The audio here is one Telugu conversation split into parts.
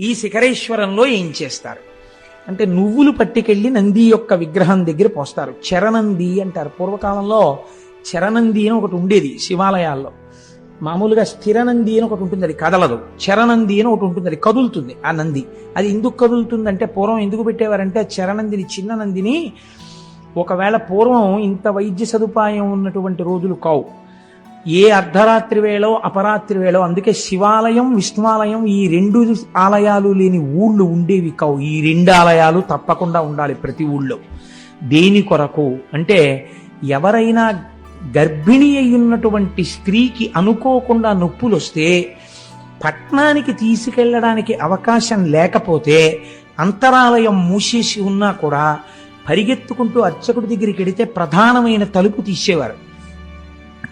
ఈ శిఖరేశ్వరంలో ఏం చేస్తారు? అంటే నువ్వులు పట్టుకెళ్ళి నంది యొక్క విగ్రహం దగ్గర పోస్తారు. చరనంది అంటారు. పూర్వకాలంలో చరణంది అని ఒకటి ఉండేది శివాలయాల్లో. మామూలుగా స్థిరనంది అని ఒకటి ఉంటుంది. అది కదలదు. చరణంది అని ఒకటి ఉంటుంది. అది కదులుతుంది ఆ నంది. అది ఎందుకు కదులుతుంది అంటే పూర్వం ఎందుకు పెట్టేవారంటే చరనందిని చరణందిని చిన్న నందిని ఒకవేళ పూర్వం ఇంత వైద్య సదుపాయం ఉన్నటువంటి రోజులు కావు. ఏ అర్ధరాత్రి వేళో అపరాత్రి వేళో అందుకే శివాలయం విష్ణువాలయం ఈ రెండు ఆలయాలు లేని ఊళ్ళు ఉండేవి కావు. ఈ రెండు ఆలయాలు తప్పకుండా ఉండాలి ప్రతి ఊళ్ళో. దేని కొరకు అంటే ఎవరైనా గర్భిణి అయి ఉన్నటువంటి స్త్రీకి అనుకోకుండా నొప్పులు వస్తే పట్నానికి తీసుకెళ్ళడానికి అవకాశం లేకపోతే అంతరాలయం మూసేసి ఉన్నా కూడా పరిగెత్తుకుంటూ అర్చకుడి దగ్గరికి వెడితే ప్రధానమైన తలుపు తీసేవారు.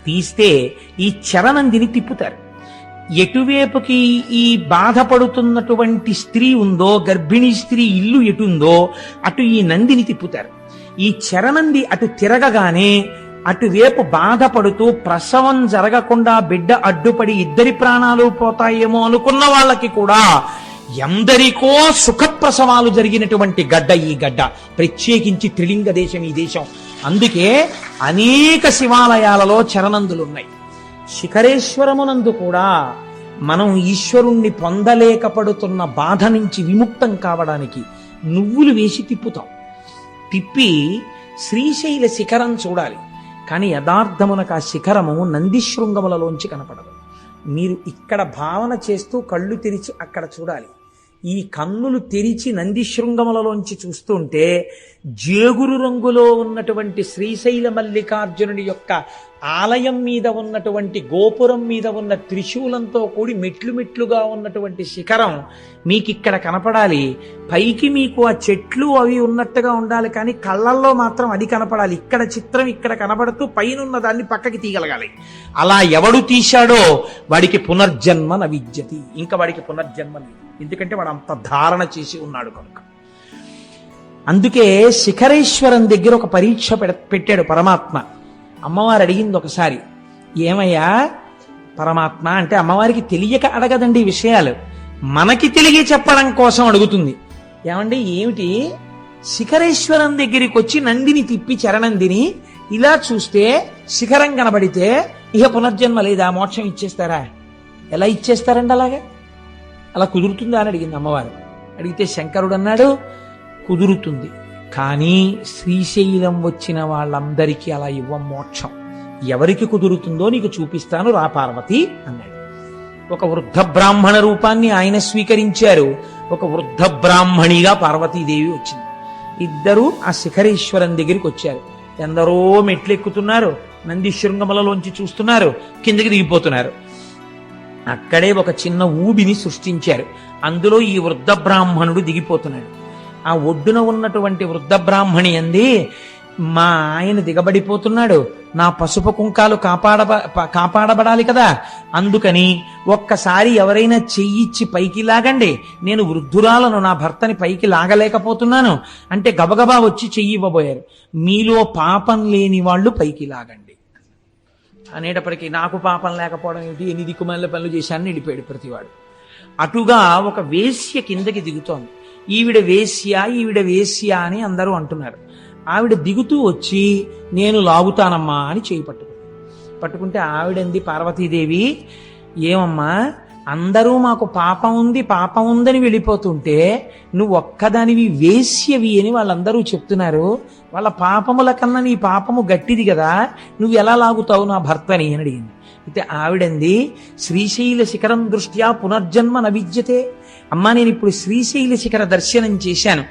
తీస్తే ఈ చరణందిని తిప్పుతారు. ఎటువైపుకి ఈ బాధపడుతున్నటువంటి స్త్రీ ఉందో గర్భిణీ స్త్రీ ఇల్లు ఎటుందో అటు ఈ నందిని తిప్పుతారు. ఈ చరణంది అటు తిరగగానే అటువైపు బాధపడుతూ ప్రసవం జరగకుండా బిడ్డ అడ్డుపడి ఇద్దరి ప్రాణాలు పోతాయేమో అనుకున్న వాళ్ళకి కూడా ఎందరికో సుఖప్రసవాలు జరిగినటువంటి గడ్డ ఈ గడ్డ. ప్రత్యేకించి త్రిలింగ దేశం ఈ దేశం. అందుకే అనేక శివాలయాలలో చరణందులున్నాయి. శిఖరేశ్వరమునందు కూడా మనం ఈశ్వరుణ్ణి పొందలేకపడుతున్న బాధ నుంచి విముక్తం కావడానికి నువ్వులు వేసి తిప్పుతాం. తిప్పి శ్రీశైల శిఖరం చూడాలి. కానీ యథార్థమునకు ఆ శిఖరము నందిశృంగములలోంచి కనపడదు. మీరు ఇక్కడ భావన చేస్తూ కళ్ళు తెరిచి అక్కడ చూడాలి. ఈ కన్నులు తెరిచి నందిశృంగములలోంచి చూస్తుంటే జేగురు రంగులో ఉన్నటువంటి శ్రీశైల మల్లికార్జునుడి యొక్క ఆలయం మీద ఉన్నటువంటి గోపురం మీద ఉన్న త్రిశూలంతో కూడి మెట్లు మెట్లుగా ఉన్నటువంటి శిఖరం మీకు ఇక్కడ కనపడాలి. పైకి మీకు ఆ చెట్లు అవి ఉన్నట్టుగా ఉండాలి కానీ కళ్ళల్లో మాత్రం అది కనపడాలి. ఇక్కడ చిత్రం ఇక్కడ కనపడుతూ పైన ఉన్న దాన్ని పక్కకి తీయగలగాలి. అలా ఎవడు తీశాడో వాడికి పునర్జన్మ నవిద్యతి. ఇంకా వాడికి పునర్జన్మ లేదు. ఎందుకంటే వాడు అంత ధారణ చేసి ఉన్నాడు కనుక. అందుకే శిఖరేశ్వరం దగ్గర ఒక పరీక్ష పెడ- పెట్టాడు పరమాత్మ. అమ్మవారు అడిగింది ఒకసారి ఏమయ్యా పరమాత్మ? అంటే అమ్మవారికి తెలియక అడగదండి ఈ విషయాలు. మనకి తెలియ చెప్పడం కోసం అడుగుతుంది. ఏమండి ఏమిటి? శిఖరేశ్వరం దగ్గరికి వచ్చి నందిని తిప్పి చరణందిని ఇలా చూస్తే శిఖరం కనబడితే ఇక పునర్జన్మ లేదా? మోక్షం ఇచ్చేస్తారా? ఎలా ఇచ్చేస్తారండి అలాగా? అలా కుదురుతుందా అని అడిగింది అమ్మవారు. అడిగితే శంకరుడు అన్నాడు కుదురుతుంది. కానీ శ్రీశైలం వచ్చిన వాళ్ళందరికీ అలా ఇవ్వం మోక్షం. ఎవరికి కుదురుతుందో నీకు చూపిస్తాను రా పార్వతి అన్నాడు. ఒక వృద్ధ బ్రాహ్మణ రూపాన్ని ఆయన స్వీకరించారు. ఒక వృద్ధ బ్రాహ్మణిగా పార్వతీదేవి వచ్చింది. ఇద్దరూ ఆ శిఖరేశ్వరం దగ్గరికి వచ్చారు. ఎందరో మెట్లు ఎక్కుతున్నారు నంది శృంగములలోంచి చూస్తున్నారు కిందకి దిగిపోతున్నారు. అక్కడే ఒక చిన్న ఊబిని సృష్టించారు. అందులో ఈ వృద్ధ బ్రాహ్మణుడు దిగిపోతున్నాడు. ఆ ఒడ్డున ఉన్నటువంటి వృద్ధ బ్రాహ్మణి అంది మా ఆయన దిగబడిపోతున్నాడు. నా పసుపు కుంకాలు కాపాడబ కాపాడబడాలి కదా. అందుకని ఒక్కసారి ఎవరైనా చెయ్యిచ్చి పైకి లాగండి. నేను వృద్ధురాలను నా భర్తని పైకి లాగలేకపోతున్నాను. అంటే గబగబా వచ్చి చెయ్యి ఇవ్వబోయారు. మీలో పాపం లేని వాళ్ళు పైకి లాగండి. అనేటప్పటికీ నాకు పాపం లేకపోవడం ఏమిటి? ఎన్ని దిక్కుమాల పనులు చేశాను వెళ్ళిపోయాడు ప్రతివాడు. అటుగా ఒక వేశ్య కిందకి దిగుతోంది. ఈవిడ వేశ్య ఈవిడ వేశ్య అని అందరూ అంటున్నారు. ఆవిడ దిగుతూ వచ్చి నేను లాగుతానమ్మా అని చేయి పట్టుకుంది. పట్టుకుంటే ఆవిడంది పార్వతీదేవి ఏమమ్మా? అందరూ మాకు పాపం ఉంది పాపం ఉందని వెళ్ళిపోతుంటే నువ్వు ఒక్కదానివి వేశ్యవి అని వాళ్ళందరూ చెప్తున్నారు. వాళ్ళ పాపముల కన్నా నీ పాపము గట్టిది కదా నువ్వు ఎలా లాగుతావు నా భర్తని అని అడిగింది. అయితే ఆవిడంది శ్రీశైల శిఖరం దృష్ట్యా పునర్జన్మ నవిద్యతే. అమ్మా నేను ఇప్పుడు శ్రీశైల శిఖర దర్శనం చేశాను.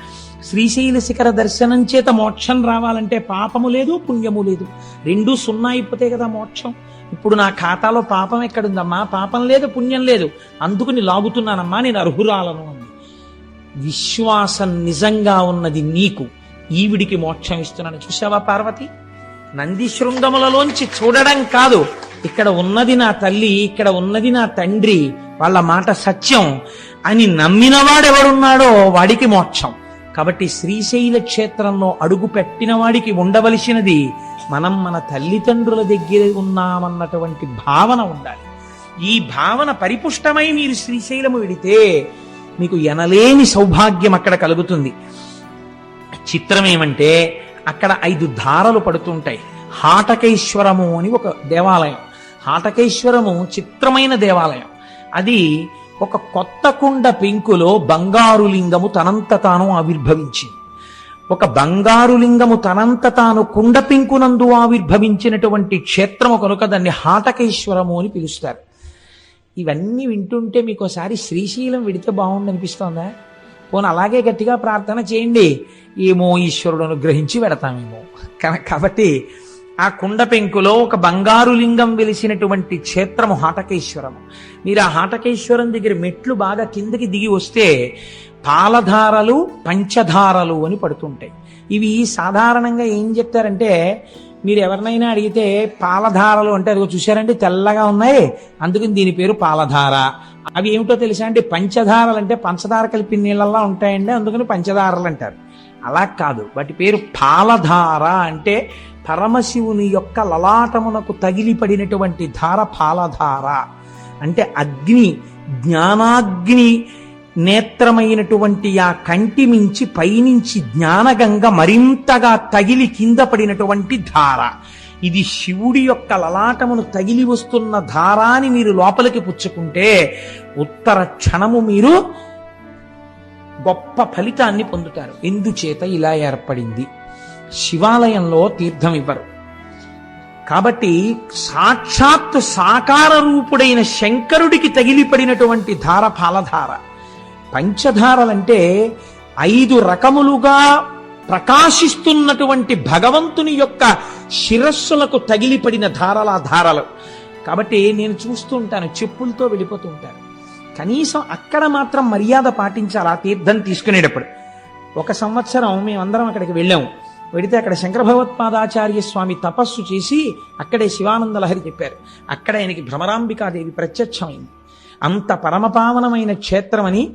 శ్రీశైల శిఖర దర్శనం చేత మోక్షం రావాలంటే పాపము లేదు పుణ్యము లేదు. రెండూ సున్నా అయిపోతే కదా మోక్షం. ఇప్పుడు నా ఖాతాలో పాపం ఎక్కడుందమ్మా? పాపం లేదు పుణ్యం లేదు. అందుకుని లాగుతున్నానమ్మా నేను అర్హురాలను అంది విశ్వాసం నిజంగా ఉన్నది నీకు. ఈవిడికి మోక్షం ఇస్తున్నాను. చూసావా పార్వతి? నంది శృంగములలోంచి చూడడం కాదు. ఇక్కడ ఉన్నది నా తల్లి ఇక్కడ ఉన్నది నా తండ్రి. వాళ్ళ మాట సత్యం అని నమ్మినవాడెవడున్నాడో వాడికి మోక్షం. కాబట్టి శ్రీశైల క్షేత్రంలో అడుగు పెట్టిన వాడికి ఉండవలసినది మనం మన తల్లిదండ్రుల దగ్గర ఉన్నామన్నటువంటి భావన ఉండాలి. ఈ భావన పరిపుష్టమై మీరు శ్రీశైలము విడితే మీకు ఎనలేని సౌభాగ్యం అక్కడ కలుగుతుంది. చిత్రం ఏమంటే అక్కడ ఐదు ధారలు పడుతుంటాయి. హాటకేశ్వరము అని ఒక దేవాలయం. హాటకేశ్వరము చిత్రమైన దేవాలయం. అది ఒక కొత్త కుండ పెంకులో బంగారు లింగము తనంత తాను ఆవిర్భవించింది. ఒక బంగారు లింగము తనంత తాను కుండపింకునందు ఆవిర్భవించినటువంటి క్షేత్రము కనుక దాన్ని హాటకేశ్వరము అని పిలుస్తారు. ఇవన్నీ వింటుంటే మీకు ఒకసారి శ్రీశైలం విడితే బాగుండు అనిపిస్తోందా? పోను అలాగే గట్టిగా ప్రార్థన చేయండి. ఏమో ఈశ్వరుడు అనుగ్రహించి పెడతామేమో. కాబట్టి ఆ కుండ పెంకులో ఒక బంగారు లింగం వెలిసినటువంటి క్షేత్రము హాటకేశ్వరము. మీరు ఆ హాటకేశ్వరం దగ్గర మెట్లు బాగా కిందకి దిగి వస్తే పాలధారలు పంచధారలు అని పడుతుంటాయి. ఇవి సాధారణంగా ఏం చెప్తారంటే మీరు ఎవరినైనా అడిగితే పాలధారలు అంటే అది చూశారంటే తెల్లగా ఉన్నాయి అందుకని దీని పేరు పాలధార. అవి ఏమిటో తెలుసా అంటే పంచధారలు అంటే పంచదార కలిపి నీళ్ళల్లా ఉంటాయండి అందుకని పంచదారలు అంటారు. అలా కాదు. వాటి పేరు పాలధార అంటే పరమశివుని యొక్క లలాటమునకు తగిలి పడినటువంటి ధార పాలధార అంటే అగ్ని జ్ఞానాగ్ని నేత్రమైనటువంటి ఆ కంటి మించి పైనుంచి జ్ఞానగంగ మరింతగా తగిలి కింద పడినటువంటి ధార. ఇది శివుడి యొక్క లలాటమును తగిలి వస్తున్న ధారాని మీరు లోపలికి పుచ్చుకుంటే ఉత్తర క్షణము మీరు గొప్ప ఫలితాన్ని పొందుతారు. ఎందుచేత ఇలా ఏర్పడింది? శివాలయంలో తీర్థం ఇవ్వరు కాబట్టి సాక్షాత్తు సాకార రూపుడైన శంకరుడికి తగిలిపడినటువంటి ధార పాలధార పంచధారలంటే ఐదు రకములుగా ప్రకాశిస్తున్నటువంటి భగవంతుని యొక్క శిరస్సులకు తగిలిపడిన ధారల ధారలు. కాబట్టి నేను చూస్తూ ఉంటాను చెప్పులతో వెళ్ళిపోతూ ఉంటాను. కనీసం అక్కడ మాత్రం మర్యాద పాటించాలి ఆ తీర్థం తీసుకునేటప్పుడు? ఒక సంవత్సరం మేమందరం అక్కడికి వెళ్ళాము. వెడితే అక్కడ శంకర భగవత్పాదాచార్య స్వామి తపస్సు చేసి అక్కడే శివానంద లహరి చెప్పారు. అక్కడ ఆయనకి భ్రమరాంబికాదేవి ప్రత్యక్షమైంది. అంత పరమపావనమైన క్షేత్రమని